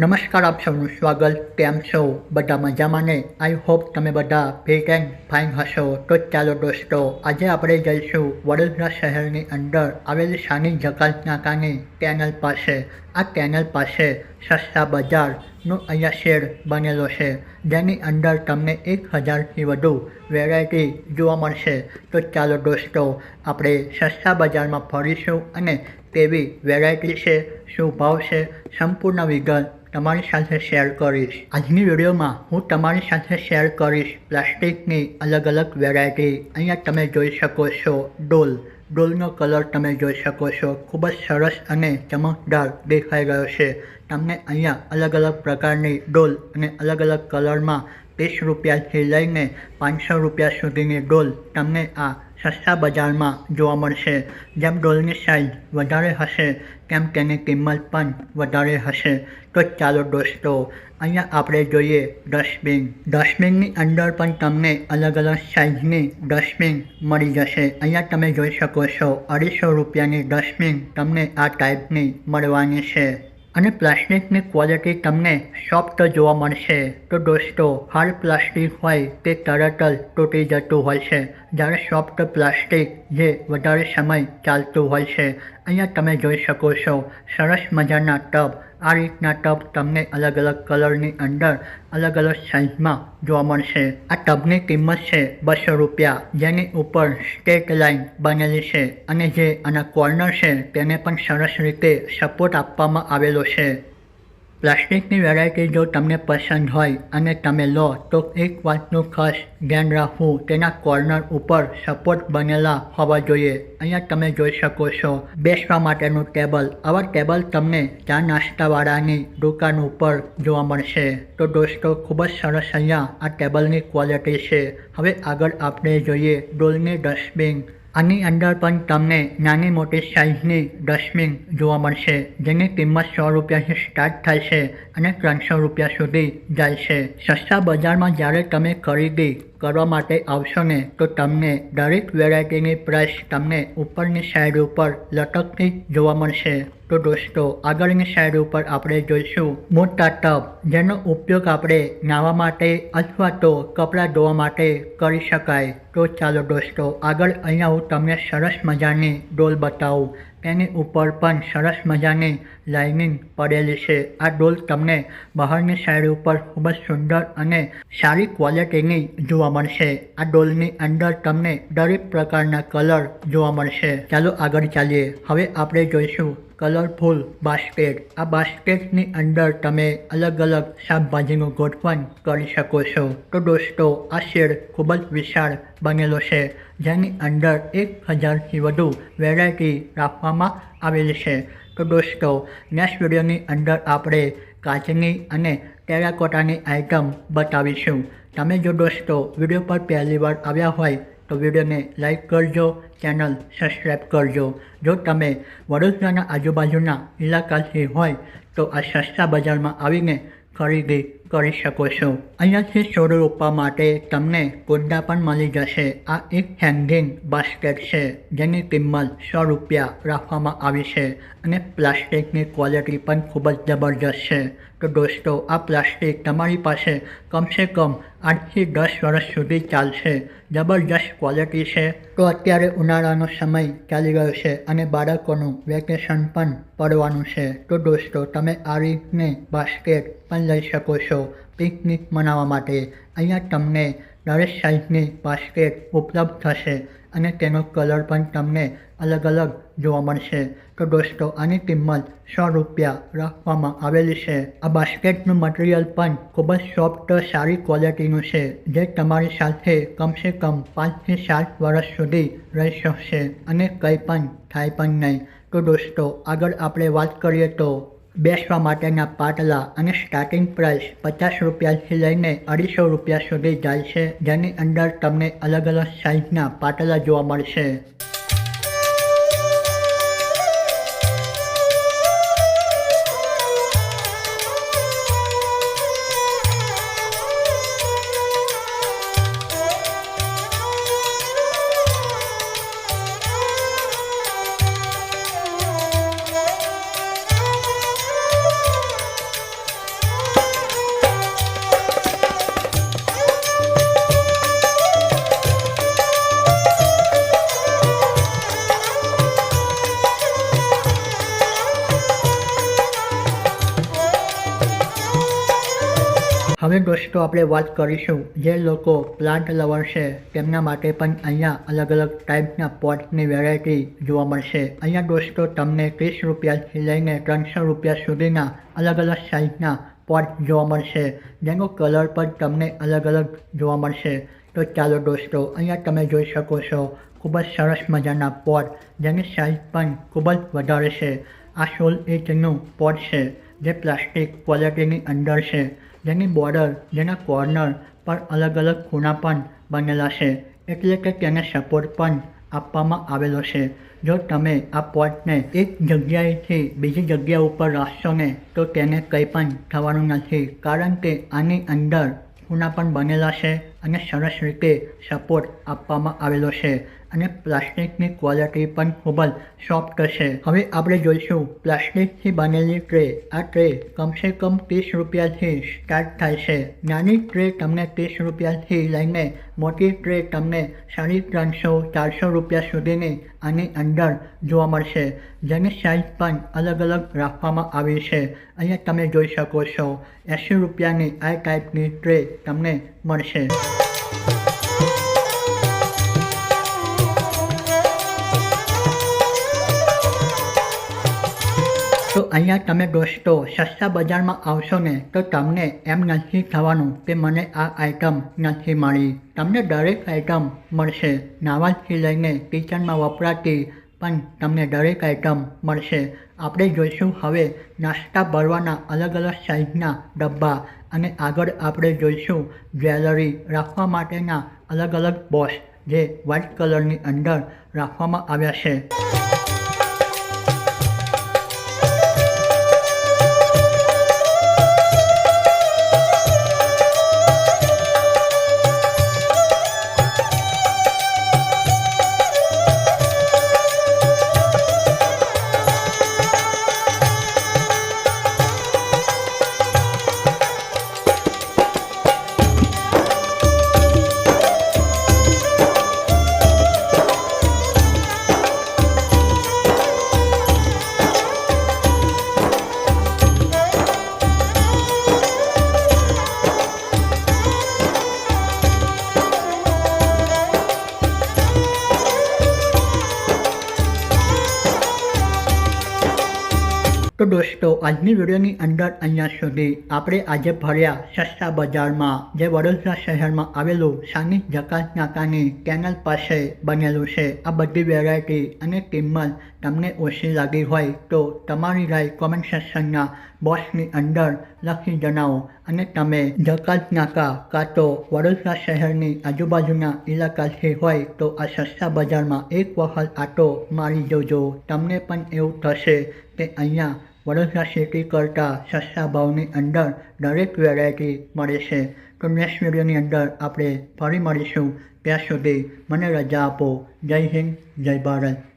નમસ્કાર આપ સૌનું સ્વાગત. કેમ છો? બધા મજામાં ને આઈ હોપ તમે બધા ફિટ એન્ડ ફાઇન હશો. તો ચાલો દોસ્તો, આજે આપણે જઈશું વડોદરા શહેરની અંદર આવેલી સાની જકાત નાકાની કેનલ પાસે. આ કેનલ પાસે સસ્તા બજારનો અહીંયા શેડ બનેલો છે. જેની અંદર તમને એક હજારથી વધુ વેરાયટી જોવા મળશે. તો ચાલો દોસ્તો, આપણે સસ્તા બજારમાં ફરીશું અને કેવી વેરાયટી છે, શું ભાવ છે, સંપૂર્ણ વિગત તમારી સાથે શેર કરીશ. આજની વિડીયોમાં હું તમારી સાથે શેર કરીશ પ્લાસ્ટિકની અલગ અલગ વેરાયટી અહીંયા તમે જોઈ શકો છો ડોલ. ડોલનો કલર તમે જોઈ શકો છો. ખૂબ જ સરસ અને ચમકદાર દેખાઈ રહ્યો છે. તમને અહીંયા અલગ અલગ પ્રકારની ડોલ અને અલગ અલગ કલરમાં ત્રીસ રૂપિયાથી લઈને પાંચસો રૂપિયા સુધીની ડોલ તમને આ સસ્તા બજારમાં જોવા મળશે. જેમ ડોલની સાઇઝ વધારે હશે, તેમ તેની કિંમત પણ વધારે હશે. તો ચાલો દોસ્તો, અહીંયા આપણે જોઈએ ડસ્ટબિન ડસ્ટબિનની અંદર પણ તમને અલગ અલગ સાઇઝની ડસ્ટબિન મળી જશે. અહીંયા તમે જોઈ શકો છો અઢીસો રૂપિયાની ડસ્ટબિન તમને આ ટાઈપની મળવાની છે. અને પ્લાસ્ટિકની ક્વોલિટી તમને સોફ્ટ જોવા મળશે. તો દોસ્તો હાર્ડ પ્લાસ્ટિક હોય તે તરત જ તૂટી જતું હોય છે. જ્યારે સોફ્ટ પ્લાસ્ટિક જે વધારે સમય ચાલતું હોય છે. અહીંયા તમે જોઈ શકો છો, સરસ મજાના ટબ. આ રીતના ટબ તમને અલગ અલગ કલરની અંદર અલગ અલગ સાઇઝમાં જોવા મળશે. આ ટબની કિંમત છે બસો રૂપિયા. જેની ઉપર સ્ટેટ લાઇન બનેલી છે અને જે આના કોર્નર છે, તેને પણ સરસ રીતે સપોર્ટ આપવામાં આવેલો છે. પ્લાસ્ટિકની વેરાયટી જો તમને પસંદ હોય અને તમે લો, તો એક વાતનું ખાસ ધ્યાન રાખવું, તેના કોર્નર ઉપર સપોર્ટ બનેલા હોવા જોઈએ. અહીંયા તમે જોઈ શકો છો, બેસવા માટેનું ટેબલ. આવા ટેબલ તમને ચા નાસ્તાવાળાની દુકાન ઉપર જોવા મળશે. તો દોસ્તો, ખૂબ જ સરસ અહીંયા આ ટેબલની ક્વોલિટી છે. હવે આગળ આપણે જોઈએ ડોલની ડસ્ટબિન. આની અંદર પણ તમને નાની મોટી સાઇઝની ડસ્ટબિન જોવા મળશે, જેની કિંમત સો રૂપિયાથી સ્ટાર્ટ થાય છે અને ત્રણસો રૂપિયા સુધી જાય છે. સસ્તા બજારમાં જ્યારે તમે ખરીદી કરવા માટે આવશો ને, તો તમને દરેક વેરાયટીની પ્રાઇસ તમને ઉપરની સાઈડ ઉપર લટકતી જોવા મળશે. તો દોસ્તો, આગળની સાઈડ ઉપર આપણે જોઈશું મોટા ટબ જેનો ઉપયોગ આપણે નાહવા માટે અથવા તો કપડાં ધોવા માટે કરી શકાય. તો ચાલો દોસ્તો, આગળ અહીંયા હું તમને સરસ મજાની ડોલ બતાવું. તેની ઉપર પણ સરસ મજાની લાઇનિંગ પડેલી છે. આ ડોલ તમને બહારની સાઈડ ઉપર ખૂબ જ સુંદર અને સારી ક્વોલિટીની જોવા મળશે. આ ડોલની અંદર તમને દરેક પ્રકારના કલર જોવા મળશે. ચાલો આગળ ચાલીએ. હવે આપણે જોઈશું કલરફુલ બાસ્કેટ. આ બાસ્કેટની અંદર તમે અલગ અલગ શાકભાજીનું ગોઠવણ કરી શકો છો. તો દોસ્તો, આ શેડ ખૂબ જ વિશાળ બનેલો છે, જેની અંદર એક હજારથી વધુ વેરાયટી રાખવામાં આવેલી છે. તો દોસ્તો નેક્સ્ટ વિડીયોની અંદર આપણે કાચની અને ટેરાકોટાની આઇટમ બતાવીશું. તમે જો દોસ્તો વીડિયો પર પહેલી વાર આવ્યા હોય તો વિડીયોને લાઈક કરજો, ચેનલ સબસ્ક્રાઈબ કરજો. જો તમે વડોદરાના આજુબાજુના ઇલાકાથી હોય તો આ સસ્તા બજારમાં આવીને ખરીદી કરી શકો છો. અહીંયાથી છોડ રોપવા માટે તમને કુંડા પણ મળી જશે. આ એક હેંગિંગ બાસ્કેટ છે, જેની કિંમત સો રૂપિયા રાખવામાં આવી છે અને પ્લાસ્ટિકની ક્વોલિટી પણ ખૂબ જ જબરજસ્ત છે. તો દોસ્તો, આ પ્લાસ્ટિક તમારી પાસે કમસે કમ આઠથી દસ વર્ષ સુધી ચાલશે. જબરજસ્ત ક્વોલિટી છે. તો અત્યારે ઉનાળાનો સમય ચાલી ગયો છે અને બાળકોનું વેકેશન પણ પડવાનું છે. તો દોસ્તો, તમે આ રીતને બાસ્કેટ પણ લઈ શકો છો. પિકનિક મનાવવા માટે અહીંયા તમને દરેક સાઇઝની બાસ્કેટ ઉપલબ્ધ થશે અને તેનો કલર પણ તમને અલગ અલગ જોવા મળશે. તો દોસ્તો, આની કિંમત સો રૂપિયા રાખવામાં આવેલી છે. આ બાસ્કેટનું મટીરિયલ પણ ખૂબ જ સોફ્ટ સારી ક્વોલિટીનું છે, જે તમારી સાથે કમસે કમ પાંચથી સાત વર્ષ સુધી રહી શકશે અને કંઈ પણ થાય પણ નહીં. તો દોસ્તો, આગળ આપણે વાત કરીએ તો બેસવા માટેના પાટલા અને સ્ટાર્ટિંગ પ્રાઇસ પચાસ રૂપિયાથી લઈને અઢીસો રૂપિયા સુધી જાય છે. જેની અંદર તમને અલગ અલગ સાઇઝના પાટલા જોવા મળશે. હવે દોસ્તો આપણે વાત કરીશું જે લોકો પ્લાન્ટ લવર છે, તેમના માટે પણ અહીંયા અલગ અલગ ટાઈપના પોટની વેરાયટી જોવા મળશે. અહીંયા દોસ્તો તમને ત્રીસ રૂપિયાથી લઈને ત્રણસો રૂપિયા સુધીના અલગ અલગ સાઇઝના પોટ જોવા મળશે. જેનો કલર પણ તમને અલગ અલગ જોવા મળશે. તો ચાલો દોસ્તો, અહીંયા તમે જોઈ શકો છો, ખૂબ જ સરસ મજાના પોટ જેની સાઇઝ પણ ખૂબ જ વધારે છે. આ સોલ ઇંચનું પોટ છે. જે પ્લાસ્ટિક ક્વોલિટીની અંદર છે, જેની બોર્ડર, જેના કોર્નર પર અલગ અલગ ખૂણા પણ બનેલા છે, એટલે કે તેને સપોર્ટ પણ આપવામાં આવેલો છે. જો તમે આ પોટને એક જગ્યાએથી બીજી જગ્યા ઉપર રાખશો ને, તો તેને કંઈ પણ થવાનું નથી, કારણ કે આની અંદર ખૂણા પણ બનેલા છે અને સરસ રીતે સપોર્ટ આપવામાં આવેલો છે. અને પ્લાસ્ટિકની ક્વોલિટી પણ ખૂબ જ સોફ્ટ છે. હવે આપણે જોઈશું, પ્લાસ્ટિકથી બનેલી ટ્રે. આ ટ્રે કમસે કમ ત્રીસ રૂપિયાથી સ્ટાર્ટ થાય છે. નાની ટ્રે તમને ત્રીસ રૂપિયાથી લઈને મોટી ટ્રે તમને સાડી ત્રણસો, ચારસો રૂપિયા સુધીની આની અંદર જોવા મળશે. જેની સાઇઝ પણ અલગ અલગ રાખવામાં આવી છે. અહીંયા તમે જોઈ શકો છો એંસી રૂપિયાની આ ટાઈપની ટ્રે તમને મળશે. અહીંયા તમે દોસ્તો સસ્તા બજારમાં આવશો ને તો તમને એમ નથી થવાનું કે મને આ આઇટમ નથી મળી. તમને દરેક આઇટમ મળશે. નાવાથી લઈને કિચનમાં વપરાતી પણ તમને દરેક આઇટમ મળશે. આપણે જોઈશું હવે નાસ્તા ભરવાના અલગ અલગ સાઇઝના ડબ્બા અને આગળ આપણે જોઈશું જ્વેલરી રાખવા માટેના અલગ અલગ બોક્સ જે વ્હાઇટ કલરની અંદર રાખવામાં આવ્યા છે. દોસ્તો, આજની વિડીયોની અંદર અહીંયા સુધી આપણે આજે ભર્યા સસ્તા બજારમાં, જે વડોદરા શહેરમાં આવેલું સાની જકાત નાકાની કેનલ પાસે બનેલું છે. આ બધી વેરાયટી અને કિંમત તમને ઓછી લાગી હોય તો તમારી રાય કોમેન્ટ સેક્શનના બોક્સની અંદર લખી જણાવો અને તમે જકાત નાકા કાં તો વડોદરા શહેરની આજુબાજુના ઇલાકાથી હોય તો આ સસ્તા બજારમાં એક વખત આટો મારી જોજો. તમને પણ એવું થશે કે અહીંયા વડોદરા સિટી કરતાં સસ્તા ભાવની અંદર દરેક વેરાયટી મળે છે. તો નેક્સ્ટ અંદર આપણે ફરી મળીશું. ત્યાં સુધી મને રજા આપો. જય હિન્દ, જય ભારત.